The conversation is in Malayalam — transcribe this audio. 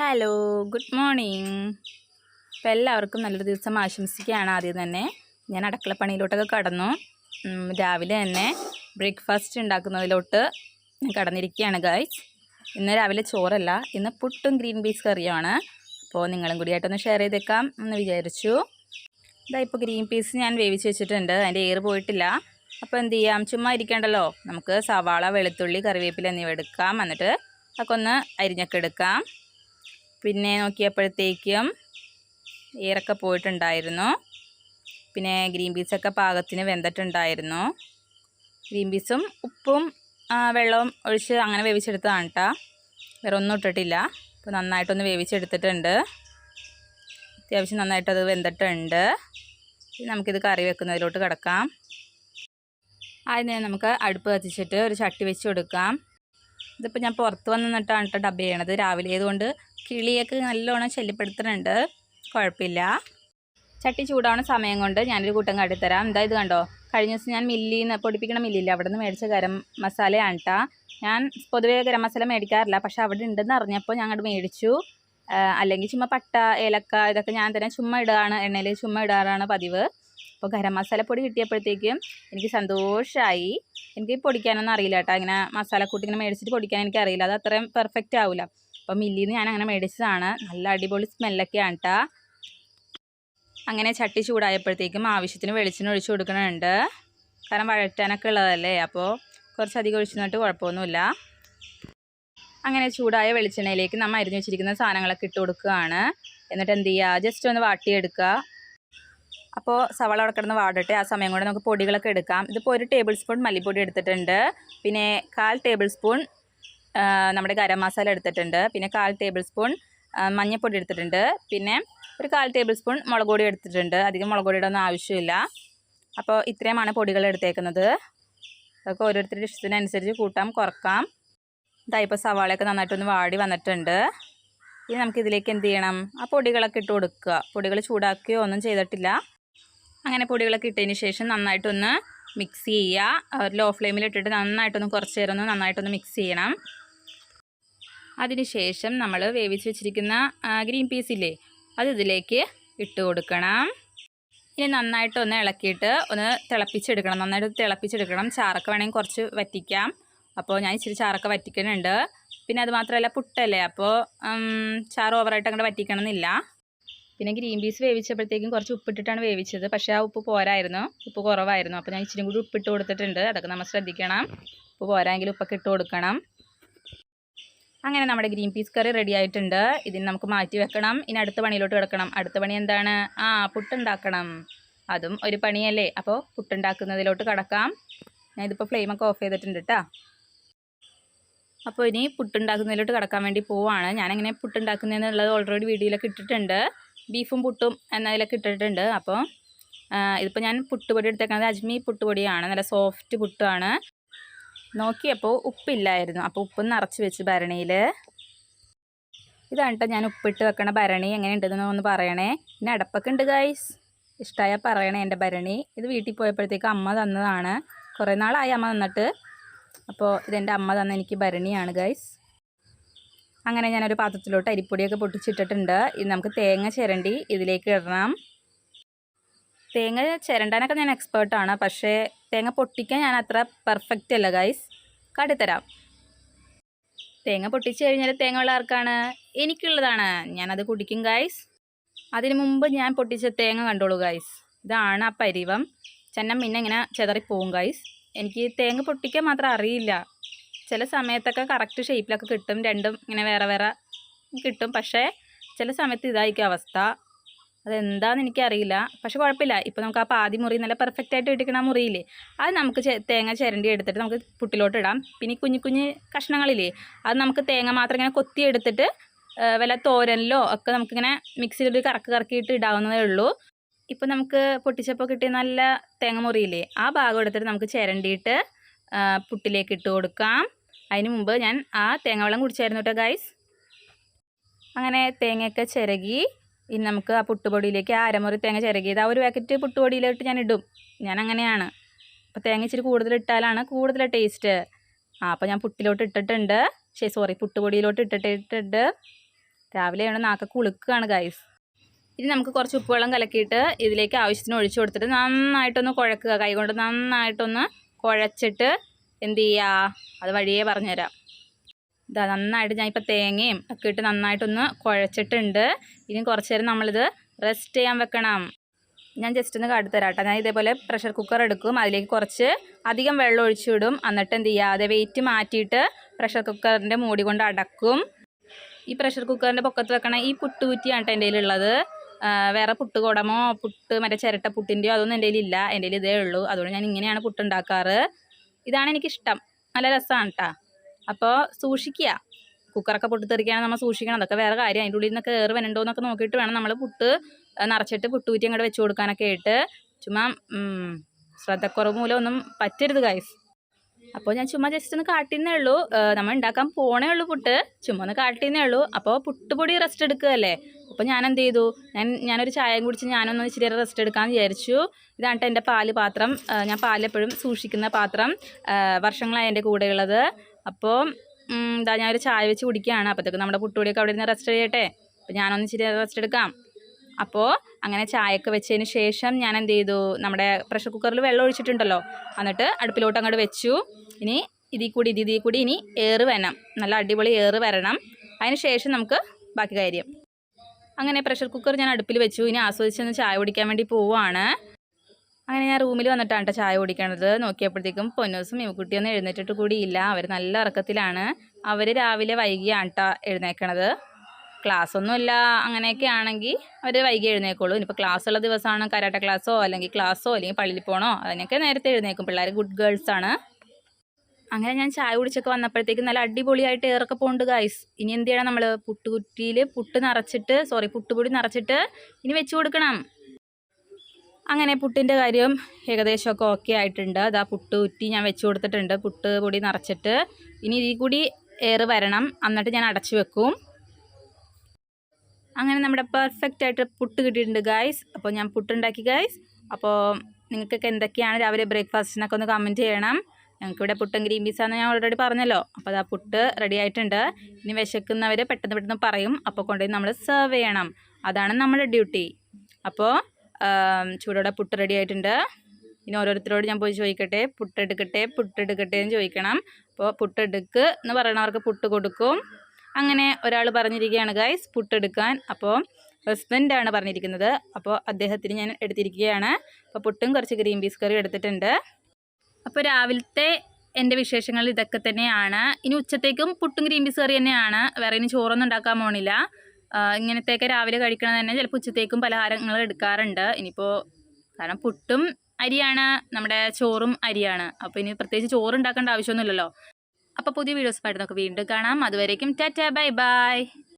ഹലോ ഗുഡ് മോർണിംഗ് അപ്പോൾ എല്ലാവർക്കും നല്ലൊരു ദിവസം ആശംസിക്കുകയാണ് ആദ്യം തന്നെ. ഞാൻ അടുക്കളപ്പണിയിലോട്ടൊക്കെ കടന്നു. രാവിലെ തന്നെ ബ്രേക്ക്ഫാസ്റ്റ് ഉണ്ടാക്കുന്നതിലോട്ട് ഞാൻ കടന്നിരിക്കുകയാണ് ഗൈസ് ഇന്ന് രാവിലെ ചോറല്ല ഇന്ന് പുട്ടും ഗ്രീൻ പീസ് കറിയുമാണ്. അപ്പോൾ നിങ്ങളും കൂടിയായിട്ടൊന്ന് ഷെയർ ചെയ്തേക്കാം എന്ന് വിചാരിച്ചു. ഇതാ ഇപ്പോൾ ഗ്രീൻ പീസ് ഞാൻ വേവിച്ച് വെച്ചിട്ടുണ്ട് അതിന്റെ എയർ പോയിട്ടില്ല. അപ്പോൾ എന്ത് ചെയ്യാം? ചുമ്മാ ഇരിക്കണ്ടല്ലോ. നമുക്ക് സവാള വെളുത്തുള്ളി കറിവേപ്പില എന്നിവ എടുക്കാം. എന്നിട്ട് അതൊക്കെ ഒന്ന് അരിഞ്ഞൊക്കെ എടുക്കാം. പിന്നെ നോക്കിയപ്പോഴത്തേക്കും ഏറൊക്കെ പോയിട്ടുണ്ടായിരുന്നു. പിന്നെ ഗ്രീൻ പീസൊക്കെ പാകത്തിന് വെന്തിട്ടുണ്ടായിരുന്നു. ഗ്രീൻ പീസും ഉപ്പും വെള്ളവും ഒഴിച്ച് അങ്ങനെ വേവിച്ചെടുത്തതാണ് കേട്ടോ വേറെ ഒന്നും ഇട്ടിട്ടില്ല. അപ്പോൾ നന്നായിട്ടൊന്ന് വേവിച്ചെടുത്തിട്ടുണ്ട്. അത്യാവശ്യം നന്നായിട്ട് വെന്തിട്ടുണ്ട്. നമുക്കിത് കറി വെക്കുന്നതിലോട്ട് കിടക്കാം. ആദ്യം നമുക്ക് അടുപ്പ് കത്തിച്ചിട്ട് ഒരു ചട്ടി വെച്ച് കൊടുക്കാം. ഇതിപ്പോൾ ഞാൻ പുറത്ത് വന്ന് നിന്നിട്ടാണ് കേട്ടോ ഡബ് ചെയ്യണത്. രാവിലെ ആയതുകൊണ്ട് കിളിയൊക്കെ നല്ലോണം ശല്യപ്പെടുത്തുന്നുണ്ട്. കുഴപ്പമില്ല. ചട്ടി ചൂടാവുന്ന സമയം കൊണ്ട് ഞാനൊരു കൂട്ടം കാട്ടിത്തരാം എന്താ ഇത് കണ്ടോ? കഴിഞ്ഞ ദിവസം ഞാൻ മില്ലിൽ നിന്ന് പൊടിപ്പിക്കണ മില്ലില്ല അവിടെ നിന്ന് മേടിച്ച ഗരം മസാലയാണ് കേട്ടോ ഞാൻ പൊതുവേ ഗരം മസാല മേടിക്കാറില്ല പക്ഷേ അവിടെ ഉണ്ടെന്ന് അറിഞ്ഞപ്പോൾ ഞാൻ അങ്ങോട്ട് മേടിച്ചു. അല്ലെങ്കിൽ ചുമ്മാ പട്ട ഏലക്ക ഇതൊക്കെ ഞാൻ തന്നെ ചുമ്മാ ഇടാണ് എണ്ണയിൽ ചുമ്മാ ഇടാറാണ് പതിവ്. അപ്പോൾ ഗരം മസാല പൊടി കിട്ടിയപ്പോഴത്തേക്കും എനിക്ക് സന്തോഷമായി എനിക്ക് പൊടിക്കാനൊന്നും അറിയില്ല കേട്ടോ ഇങ്ങനെ മസാലക്കൂട്ടി ഇങ്ങനെ മേടിച്ചിട്ട് പൊടിക്കാൻ എനിക്കറിയില്ല. അത് അത്രയും പെർഫെക്റ്റ് ആവില്ല അപ്പോൾ മില്ലിയിൽ നിന്ന് ഞാൻ അങ്ങനെ മേടിച്ചതാണ്. നല്ല അടിപൊളി സ്മെല്ലൊക്കെയാണ് കേട്ടോ അങ്ങനെ ചട്ടി ചൂടായപ്പോഴത്തേക്കും ആവശ്യത്തിന് വെളിച്ചെണ്ണ ഒഴിച്ച് കൊടുക്കണുണ്ട്. കാരണം വഴറ്റാനൊക്കെ ഉള്ളതല്ലേ അപ്പോൾ കുറച്ചധികം ഒഴിച്ചു നിന്നിട്ട് കുഴപ്പമൊന്നുമില്ല. അങ്ങനെ ചൂടായ വെളിച്ചെണ്ണയിലേക്ക് നമ്മൾ അരിഞ്ഞു വെച്ചിരിക്കുന്ന സാധനങ്ങളൊക്കെ ഇട്ട് കൊടുക്കുകയാണ്. എന്നിട്ട് എന്ത് ചെയ്യുക? ജസ്റ്റ് ഒന്ന് വാട്ടിയെടുക്കുക. അപ്പോൾ സവാള അവിടെ വാടട്ടെ. ആ സമയം കൊണ്ട് നമുക്ക് പൊടികളൊക്കെ എടുക്കാം. ഇതിപ്പോൾ ഒരു ടേബിൾ സ്പൂൺ മല്ലിപ്പൊടി എടുത്തിട്ടുണ്ട്. പിന്നെ കാൽ ടേബിൾ സ്പൂൺ നമ്മുടെ ഗരം മസാല എടുത്തിട്ടുണ്ട്. പിന്നെ കാൽ ടേബിൾ സ്പൂൺ മഞ്ഞപ്പൊടി എടുത്തിട്ടുണ്ട്. പിന്നെ ഒരു കാൽ ടേബിൾ സ്പൂൺ മുളക് പൊടി എടുത്തിട്ടുണ്ട്. അധികം മുളക് പൊടിയുടെ ഒന്നും ആവശ്യമില്ല. അപ്പോൾ ഇത്രയുമാണ് പൊടികൾ എടുത്തേക്കുന്നത്. അതൊക്കെ ഓരോരുത്തരുടെ ഇഷ്ടത്തിനനുസരിച്ച് കൂട്ടാം കുറക്കാം. ഇതാ സവാളയൊക്കെ നന്നായിട്ടൊന്ന് വാടി വന്നിട്ടുണ്ട്. ഇനി നമുക്കിതിലേക്ക് എന്ത് ചെയ്യണം? ആ പൊടികളൊക്കെ ഇട്ട് കൊടുക്കുക. പൊടികൾ ചൂടാക്കുകയോ ഒന്നും ചെയ്തിട്ടില്ല. അങ്ങനെ പൊടികളൊക്കെ ഇട്ടതിന് ശേഷം നന്നായിട്ടൊന്ന് മിക്സ് ചെയ്യുക. ലോ ഫ്ലെയിമിൽ ഇട്ടിട്ട് നന്നായിട്ടൊന്ന് കുറച്ച് നേരം ഒന്ന് നന്നായിട്ടൊന്ന് മിക്സ് ചെയ്യണം. അതിനുശേഷം നമ്മൾ വേവിച്ച് വെച്ചിരിക്കുന്ന ഗ്രീൻ പീസ് ഇല്ലേ അത് ഇതിലേക്ക് ഇട്ട് കൊടുക്കണം. ഇനി നന്നായിട്ട് ഒന്ന് ഇളക്കിയിട്ട് ഒന്ന് തിളപ്പിച്ചെടുക്കണം. നന്നായിട്ട് തിളപ്പിച്ചെടുക്കണം. ചാറൊക്കെ വേണമെങ്കിൽ കുറച്ച് വറ്റിക്കാം. അപ്പോൾ ഞാൻ ഇച്ചിരി ചാറൊക്കെ വറ്റിക്കുന്നുണ്ട്. പിന്നെ അത് മാത്രമല്ല പുട്ടല്ലേ അപ്പോൾ ചാറ് ഓവറായിട്ട് അങ്ങോട്ട് വറ്റിക്കണമെന്നില്ല. പിന്നെ ഗ്രീൻ പീസ് വേവിച്ചപ്പോഴത്തേക്കും കുറച്ച് ഉപ്പിട്ടിട്ടാണ് വേവിച്ചത്. പക്ഷേ ആ ഉപ്പ് പോരായിരുന്നു. ഉപ്പ് കുറവായിരുന്നു. അപ്പോൾ ഞാൻ ഇച്ചിരി കൂടി ഉപ്പിട്ട് കൊടുത്തിട്ടുണ്ട്. അതൊക്കെ നമ്മൾ ശ്രദ്ധിക്കണം. ഉപ്പ് പോരായെങ്കിൽ ഉപ്പൊക്കെ ഇട്ട് കൊടുക്കണം. അങ്ങനെ നമ്മുടെ ഗ്രീൻ പീസ് കറി റെഡി ആയിട്ടുണ്ട്. ഇതിന് നമുക്ക് മാറ്റി വെക്കണം. ഇനി അടുത്ത പണിയിലോട്ട് കിടക്കണം. അടുത്ത പണി എന്താണ്? ആ പുട്ടുണ്ടാക്കണം. അതും ഒരു പണിയല്ലേ? അപ്പോൾ പുട്ടുണ്ടാക്കുന്നതിലോട്ട് കടക്കാം. ഞാൻ ഇതിപ്പോൾ ഫ്ലെയിമൊക്കെ ഓഫ് ചെയ്തിട്ടുണ്ട് കേട്ടോ അപ്പോൾ ഇനി പുട്ടുണ്ടാക്കുന്നതിലോട്ട് കടക്കാൻ വേണ്ടി പോവാണ്. ഞാനെങ്ങനെ പുട്ടുണ്ടാക്കുന്നതെന്നുള്ളത് ഓൾറെഡി വീഡിയോയിലൊക്കെ ഇട്ടിട്ടുണ്ട്. ബീഫും പുട്ടും എന്നതിലൊക്കെ ഇട്ടിട്ടുണ്ട്. അപ്പോൾ ഇതിപ്പോൾ ഞാൻ പുട്ടുപൊടി എടുത്തേക്കുന്നത് അജ്മി പുട്ടുപൊടിയാണ്. നല്ല സോഫ്റ്റ് പുട്ടാണ്. നോക്കിയപ്പോൾ ഉപ്പില്ലായിരുന്നു. അപ്പോൾ ഉപ്പ് നിറച്ച് വെച്ച് ഭരണിയിൽ. ഇതാണ് ഞാൻ ഉപ്പിട്ട് വെക്കണ ഭരണി. എങ്ങനെ ഉണ്ടെന്ന് ഒന്ന് പറയണേ. പിന്നെ അടപ്പൊക്കെ ഉണ്ട് ഗൈസ് ഇഷ്ടമായാൽ പറയണേ എന്റെ ഭരണി. ഇത് വീട്ടിൽ പോയപ്പോഴത്തേക്ക് അമ്മ തന്നതാണ്. കുറേ നാളായി അമ്മ തന്നിട്ട്. അപ്പോൾ ഇതെന്റെ അമ്മ തന്ന എനിക്ക് ഭരണിയാണ് ഗൈസ് അങ്ങനെ ഞാനൊരു പാത്രത്തിലോട്ട് അരിപ്പൊടിയൊക്കെ പൊട്ടിച്ചിട്ടിട്ടുണ്ട്. ഇത് നമുക്ക് തേങ്ങ ചിരണ്ടി ഇതിലേക്ക് ഇടണം. തേങ്ങ ചിരണ്ടാനൊക്കെ ഞാൻ എക്സ്പേർട്ടാണ് പക്ഷേ തേങ്ങ പൊട്ടിക്കാൻ ഞാൻ അത്ര പെർഫെക്റ്റ് അല്ല ഗൈസ് കാട്ടിത്തരാം. തേങ്ങ പൊട്ടിച്ച് കഴിഞ്ഞാൽ തേങ്ങ ഉള്ള ആർക്കാണ്? എനിക്കുള്ളതാണ്. ഞാനത് കുടിക്കും ഗൈസ് അതിനു മുമ്പ് ഞാൻ പൊട്ടിച്ച തേങ്ങ കണ്ടോളൂ ഗൈസ് ഇതാണ് ആ പരിവം. ചെന്നം പിന്നെ ഇങ്ങനെ ചെതറിപ്പോവും ഗൈസ് എനിക്ക് തേങ്ങ പൊട്ടിക്കാൻ മാത്രം അറിയില്ല. ചില സമയത്തൊക്കെ കറക്റ്റ് ഷേപ്പിലൊക്കെ കിട്ടും. രണ്ടും ഇങ്ങനെ വേറെ വേറെ കിട്ടും. പക്ഷേ ചില സമയത്ത് ഇതായിരിക്കും അവസ്ഥ. അതെന്താണെന്ന് എനിക്കറിയില്ല. പക്ഷെ കുഴപ്പമില്ല. ഇപ്പോൾ നമുക്ക് ആ പാതി മുറി നല്ല പെർഫെക്റ്റ് ആയിട്ട് ഇട്ടിക്കണ മുറിയില്ലേ അത് നമുക്ക് തേങ്ങ ചിരണ്ടി എടുത്തിട്ട് നമുക്ക് പുട്ടിലോട്ട് ഇടാം. പിന്നെ കുഞ്ഞു കുഞ്ഞു കഷ്ണങ്ങളില്ലേ അത് നമുക്ക് തേങ്ങ മാത്രം ഇങ്ങനെ കൊത്തി എടുത്തിട്ട് വല്ല തോരനിലോ ഒക്കെ നമുക്കിങ്ങനെ മിക്സിയിലൊരു കറക്ക് കറക്കിയിട്ട് ഇടാവുന്നതേ ഉള്ളൂ. ഇപ്പോൾ നമുക്ക് പൊട്ടിച്ചപ്പോൾ കിട്ടിയ നല്ല തേങ്ങ മുറിയില്ലേ ആ ഭാഗം എടുത്തിട്ട് നമുക്ക് ചിരണ്ടിയിട്ട് പുട്ടിലേക്ക് ഇട്ട് കൊടുക്കാം. അതിന് മുമ്പ് ഞാൻ ആ തേങ്ങ വെള്ളം കുടിച്ചായിരുന്നു കേട്ടോ ഗൈസ് അങ്ങനെ തേങ്ങയൊക്കെ ചിരകി ഇനി നമുക്ക് ആ പുട്ടുപൊടിയിലേക്ക് അരമുറി തേങ്ങ ചിരകിയത് ആ ഒരു പാക്കറ്റ് പുട്ടുപൊടിയിലോട്ട് ഞാൻ ഇടും. ഞാൻ അങ്ങനെയാണ്. അപ്പോൾ തേങ്ങ ഇച്ചിരി കൂടുതൽ ഇട്ടാലാണ് കൂടുതൽ ടേസ്റ്റ് ആ അപ്പോൾ ഞാൻ പുട്ടിലോട്ട് ഇട്ടിട്ടുണ്ട്. ശരി സോറി പുട്ടുപൊടിയിലോട്ട് ഇട്ടിട്ടിട്ടുണ്ട്. രാവിലെയാണ് നാക്ക കുളുക്കുകയാണ് ഗൈസ് ഇനി നമുക്ക് കുറച്ച് ഉപ്പുവെള്ളം കലക്കിയിട്ട് ഇതിലേക്ക് ആവശ്യത്തിന് ഒഴിച്ചു കൊടുത്തിട്ട് നന്നായിട്ടൊന്ന് കുഴക്കുക. കൈകൊണ്ട് നന്നായിട്ടൊന്ന് കുഴച്ചിട്ട് എന്ത് ചെയ്യുക അത് വഴിയേ പറഞ്ഞുതരാം. ഇതാ നന്നായിട്ട് ഞാൻ ഇപ്പോൾ തേങ്ങയും ഒക്കെ ഇട്ട് നന്നായിട്ടൊന്ന് കുഴച്ചിട്ടുണ്ട്. ഇനി കുറച്ച് നേരം നമ്മളിത് റെസ്റ്റ് ചെയ്യാൻ വെക്കണം. ഞാൻ ജസ്റ്റ് ഒന്ന് കാട്ടിത്തരാം കേട്ടോ. ഞാൻ ഇതേപോലെ പ്രഷർ കുക്കർ എടുക്കും. അതിലേക്ക് കുറച്ച് അധികം വെള്ളം ഒഴിച്ചു വിടും. എന്നിട്ട് എന്ത് ചെയ്യുക? അത് വെയിറ്റ് മാറ്റിയിട്ട് പ്രഷർ കുക്കറിന്റെ മൂടി കൊണ്ട് അടക്കും. ഈ പ്രഷർ കുക്കറിന്റെ പൊക്കത്ത് വെക്കണ ഈ പുട്ടുകുറ്റിയാണ് കേട്ടോ എന്റെ കയ്യിലുള്ളത്. വേറെ പുട്ട് കുടമോ പുട്ട് മറ്റേ ചിരട്ട പുട്ടിന്റെയോ അതൊന്നും എന്റെ കയ്യിലില്ല. എന്റെ ഇതേ ഉള്ളൂ. അതുകൊണ്ട് ഞാൻ ഇങ്ങനെയാണ് പുട്ടുണ്ടാക്കാറ്. ഇതാണ് എനിക്കിഷ്ടം. നല്ല രസമാണ് കേട്ടോ. അപ്പോൾ സൂക്ഷിക്കുക. കുക്കറൊക്കെ പൊട്ടിത്തെറിക്കുകയാണ് നമ്മൾ സൂക്ഷിക്കണം. അതൊക്കെ വേറെ കാര്യം. അതിന്റെ ഉള്ളിൽ നിന്നൊക്കെ കയറി വരണ്ടോ എന്നൊക്കെ നോക്കിയിട്ട് വേണം നമ്മൾ പുട്ട് നിറച്ചിട്ട് പുട്ടുകുറ്റി അങ്ങോട്ട് വെച്ച് കൊടുക്കാനൊക്കെ ആയിട്ട്. ചുമ്മാ ശ്രദ്ധക്കുറവ് മൂലം ഒന്നും പറ്റരുത് ഗൈസ് അപ്പോൾ ഞാൻ ചുമ്മാ ജസ്റ്റ് ഒന്ന് കാട്ടിന്നേ ഉള്ളൂ. നമ്മൾ ഉണ്ടാക്കാൻ പോണേ ഉള്ളൂ പുട്ട്. ചുമ്മാ ഒന്ന് കാട്ടിന്നേ ഉള്ളൂ. അപ്പോൾ പുട്ടുപൊടി റെസ്റ്റ് എടുക്കുകയല്ലേ അപ്പോൾ ഞാൻ എന്ത് ചെയ്തു? ഞാൻ ഞാനൊരു ചായയും കുടിച്ച് ഞാനൊന്ന് ഇച്ചിരി റെസ്റ്റ് എടുക്കാമെന്ന് വിചാരിച്ചു. ഇതാണ് എന്റെ പാൽ പാത്രം. ഞാൻ പാലെപ്പോഴും സൂക്ഷിക്കുന്ന പാത്രം. വർഷങ്ങളായി എന്റെ കൂടെയുള്ളത്. അപ്പോൾ എന്താ ഞാൻ ഞാനൊരു ചായ വെച്ച് കുടിക്കുകയാണ് അപ്പോഴത്തേക്ക് നമ്മുടെ പുട്ടുകൂടിയൊക്കെ അവിടെ ഇരുന്ന് റെസ്റ്റ് ചെയ്യട്ടെ? അപ്പോൾ ഞാനൊന്ന് ഇച്ചിരി റെസ്റ്റ് എടുക്കാം. അപ്പോൾ അങ്ങനെ ചായയൊക്കെ വെച്ചതിന് ശേഷം ഞാൻ എന്ത് ചെയ്തു? നമ്മുടെ പ്രഷർ കുക്കറിൽ വെള്ളം ഒഴിച്ചിട്ടുണ്ടല്ലോ. എന്നിട്ട് അടുപ്പിലോട്ട് അങ്ങോട്ട് വെച്ചു. ഇനി ഇതിൽ കൂടി ഇത് ഇതിൽ കൂടി ഇനി ഏറ് വരണം. നല്ല അടിപൊളി ഏറ് വരണം. അതിന് ശേഷം നമുക്ക് ബാക്കി കാര്യം. അങ്ങനെ പ്രഷർ കുക്കർ ഞാൻ അടുപ്പിൽ വെച്ചു. ഇനി ആസ്വദിച്ചൊന്ന് ചായ കുടിക്കാൻ വേണ്ടി പോവുകയാണ് അങ്ങനെ ഞാൻ റൂമിൽ വന്നിട്ടാണ് കേട്ടോ ചായ കുടിക്കണത്. നോക്കിയപ്പോഴത്തേക്കും പൊന്നൂസും ഇവക്കുട്ടിയൊന്നും എഴുന്നേറ്റിട്ട് കൂടിയില്ല. അവർ നല്ല ഇറക്കത്തിലാണ് അവർ രാവിലെ വൈകിയാണ് കേട്ടോ എഴുന്നേക്കണത്. ക്ലാസ് ഒന്നുമില്ല അങ്ങനെയൊക്കെ ആണെങ്കിൽ അവർ വൈകി എഴുന്നേക്കുള്ളൂ. ഇനിയിപ്പോൾ ക്ലാസ് ഉള്ള ദിവസമാണ് കരാട്ട ക്ലാസ്സോ അല്ലെങ്കിൽ ക്ലാസ്സോ അല്ലെങ്കിൽ പള്ളിയിൽ പോകണോ അതിനൊക്കെ നേരത്തെ എഴുന്നേക്കും. പിള്ളേർ ഗുഡ് ഗേൾസാണ് അങ്ങനെ ഞാൻ ചായ കുടിച്ചൊക്കെ വന്നപ്പോഴത്തേക്കും നല്ല അടിപൊളിയായിട്ട് ഏറൊക്കെ പോകുന്നുണ്ട് ഗൈസ് ഇനി എന്ത് ചെയ്യണം നമ്മൾ പുട്ടുകുറ്റിയിൽ പുട്ട് നിറച്ചിട്ട് സോറി പുട്ടുപൊടി നിറച്ചിട്ട് ഇനി വെച്ച് കൊടുക്കണം. അങ്ങനെ പുട്ടിന്റെ കാര്യം ഏകദേശമൊക്കെ ഓക്കെ ആയിട്ടുണ്ട്. അതാ പുട്ട് ഉറ്റി ഞാൻ വെച്ച് കൊടുത്തിട്ടുണ്ട്. പുട്ട് പൊടി നിറച്ചിട്ട് ഇനി ഇതിൽ കൂടി ഏറ് വരണം. എന്നിട്ട് ഞാൻ അടച്ചു വെക്കും. അങ്ങനെ നമ്മുടെ പെർഫെക്റ്റ് ആയിട്ട് പുട്ട് കിട്ടിയിട്ടുണ്ട് ഗായ്സ് അപ്പോൾ ഞാൻ പുട്ടുണ്ടാക്കി ഗായ്സ് അപ്പോൾ നിങ്ങൾക്കൊക്കെ എന്തൊക്കെയാണ് രാവിലെ ബ്രേക്ക്ഫാസ്റ്റിനൊക്കെ ഒന്ന് കമന്റ് ചെയ്യണം. ഞങ്ങൾക്കിവിടെ പുട്ടും ഗ്രീൻ പീസാന്ന് ഞാൻ ഓൾറെഡി പറഞ്ഞല്ലോ. അപ്പോൾ അതാ പുട്ട് റെഡി ആയിട്ടുണ്ട്. ഇനി വിശക്കുന്നവർ പെട്ടെന്ന് പെട്ടെന്ന് പറയും. അപ്പോൾ കൊണ്ടുപോയി നമ്മൾ സെർവ് ചെയ്യണം. അതാണ് നമ്മുടെ ഡ്യൂട്ടി അപ്പോൾ ചൂടോടെ പുട്ട് റെഡി ആയിട്ടുണ്ട്. ഇനി ഓരോരുത്തരോട് ഞാൻ പോയി ചോദിക്കട്ടെ? പുട്ടെടുക്കട്ടെ? പുട്ടെടുക്കട്ടെ എന്ന് ചോദിക്കണം. അപ്പോൾ പുട്ടെടുക്ക് എന്ന് പറയണവർക്ക് പുട്ട് കൊടുക്കും. അങ്ങനെ ഒരാൾ പറഞ്ഞിരിക്കുകയാണ് ഗൈസ് പുട്ടെടുക്കാൻ. അപ്പോൾ ഹസ്ബൻഡാണ് പറഞ്ഞിരിക്കുന്നത്. അപ്പോൾ അദ്ദേഹത്തിന് ഞാൻ എടുത്തിരിക്കുകയാണ്. അപ്പോൾ പുട്ടും കുറച്ച് ഗ്രീൻ പീസ് കറി എടുത്തിട്ടുണ്ട്. അപ്പോൾ രാവിലത്തെ എന്റെ വിശേഷങ്ങൾ ഇതൊക്കെ തന്നെയാണ്. ഇനി ഉച്ചത്തേക്കും പുട്ടും ഗ്രീൻ പീസ് കറി തന്നെയാണ്. വേറെ ഇനി ചോറൊന്നും ഉണ്ടാക്കാൻ പോണില്ല. ഇങ്ങനത്തെയൊക്കെ രാവിലെ കഴിക്കണത് തന്നെ ചിലപ്പോൾ ഉച്ചത്തേക്കും പലഹാരങ്ങൾ എടുക്കാറുണ്ട്. ഇനിയിപ്പോൾ കാരണം പുട്ടും അരിയാണ് നമ്മുടെ ചോറും അരിയാണ്. അപ്പോൾ ഇനി പ്രത്യേകിച്ച് ചോറ് ഉണ്ടാക്കേണ്ട ആവശ്യമൊന്നുമില്ലല്ലോ. അപ്പോൾ പുതിയ വീഡിയോസുമായിട്ട് നമുക്ക് വീണ്ടും കാണാം. അതുവരേക്കും ടാറ്റ ബൈ ബൈ.